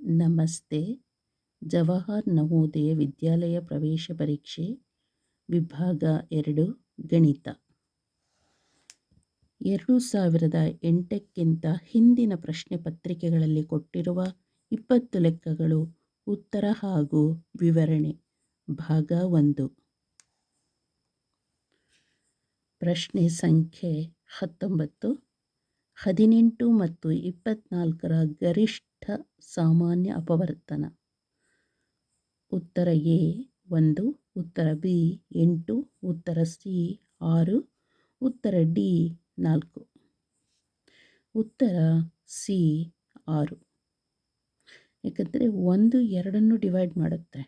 ನಮಸ್ತೆ. ಜವಾಹರ್ ನವೋದಯ ವಿದ್ಯಾಲಯ ಪ್ರವೇಶ ಪರೀಕ್ಷೆ ವಿಭಾಗ ಎರಡು, ಗಣಿತ. ಎರಡು ಸಾವಿರದ ಎಂಟಕ್ಕಿಂತ ಹಿಂದಿನ ಪ್ರಶ್ನೆ ಪತ್ರಿಕೆಗಳಲ್ಲಿ ಕೊಟ್ಟಿರುವ ಇಪ್ಪತ್ತು ಲೆಕ್ಕಗಳು ಉತ್ತರ ಹಾಗೂ ವಿವರಣೆ. ಭಾಗ ಒಂದು. ಪ್ರಶ್ನೆ ಸಂಖ್ಯೆ ಹತ್ತೊಂಬತ್ತು. ಹದಿನೆಂಟು ಮತ್ತು ಇಪ್ಪತ್ತ್ನಾಲ್ಕರ ಗರಿಷ್ಠ ಸಾಮಾನ್ಯ ಅಪವರ್ತನ. ಉತ್ತರ ಎ, ಒಂದು, ಉತ್ತರ ಬಿ, ಎಂಟು, ಉತ್ತರ ಸಿ, ಆರು, ಉತ್ತರ ಡಿ, ನಾಲ್ಕು. ಉತ್ತರ ಸಿ, ಆರು. ಯಾಕಂದರೆ ಒಂದು, ಎರಡನ್ನು ಡಿವೈಡ್ ಮಾಡುತ್ತೆ.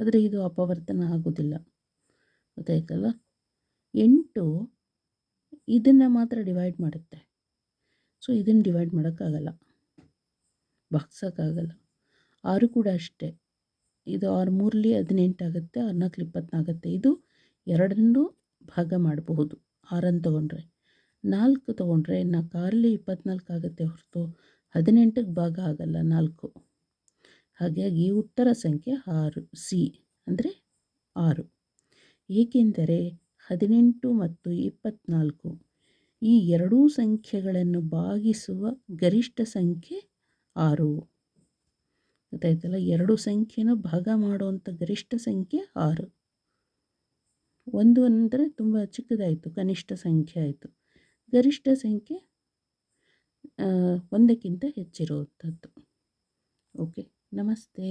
ಆದರೆ ಇದು ಅಪವರ್ತನ ಆಗೋದಿಲ್ಲ. ಗೊತ್ತಾಯ್ತಲ್ಲ ಎಂಟು ಇದನ್ನು ಮಾತ್ರ ಡಿವೈಡ್ ಮಾಡುತ್ತೆ. ಸೊ, ಇದನ್ನು ಡಿವೈಡ್ ಮಾಡೋಕ್ಕಾಗಲ್ಲ. ಭಾಗ್ಸೋಕ್ಕಾಗಲ್ಲ ಆರು ಕೂಡ ಅಷ್ಟೇ. ಇದು ಆರು ಮೂರಲಿ ಹದಿನೆಂಟು ಆಗುತ್ತೆ ಆರು ನಾಲ್ಕು ಇಪ್ಪತ್ನಾಗುತ್ತೆ ಇದು ಎರಡನ್ನೂ ಭಾಗ ಮಾಡಬಹುದು. ಆರನ್ನು ತೊಗೊಂಡ್ರೆ. ನಾಲ್ಕು ತೊಗೊಂಡ್ರೆ ನಾಲ್ಕು ಆರಲ್ಲಿ ಇಪ್ಪತ್ನಾಲ್ಕು ಆಗುತ್ತೆ ಹೊರತು ಹದಿನೆಂಟಕ್ಕೆ ಭಾಗ ಆಗಲ್ಲ ನಾಲ್ಕು. ಹಾಗಾಗಿ ಉತ್ತರ ಸಂಖ್ಯೆ ಆರು, ಸಿ ಅಂದರೆ ಆರು. ಏಕೆಂದರೆ ಹದಿನೆಂಟು ಮತ್ತು ಇಪ್ಪತ್ನಾಲ್ಕು ಈ ಎರಡೂ ಸಂಖ್ಯೆಗಳನ್ನು ಭಾಗಿಸುವ ಗರಿಷ್ಠ ಸಂಖ್ಯೆ ಆರು. ಗೊತ್ತಾಯ್ತಲ್ಲ? ಎರಡು ಸಂಖ್ಯೆನೂ ಭಾಗ ಮಾಡುವಂಥ ಗರಿಷ್ಠ ಸಂಖ್ಯೆ ಆರು. ಒಂದು ಅಂದರೆ ತುಂಬ ಚಿಕ್ಕದಾಯಿತು, ಕನಿಷ್ಠ ಸಂಖ್ಯೆ ಆಯಿತು. ಗರಿಷ್ಠ ಸಂಖ್ಯೆ ಒಂದಕ್ಕಿಂತ ಹೆಚ್ಚಿರುವಂಥದ್ದು ಓಕೆ, ನಮಸ್ತೆ.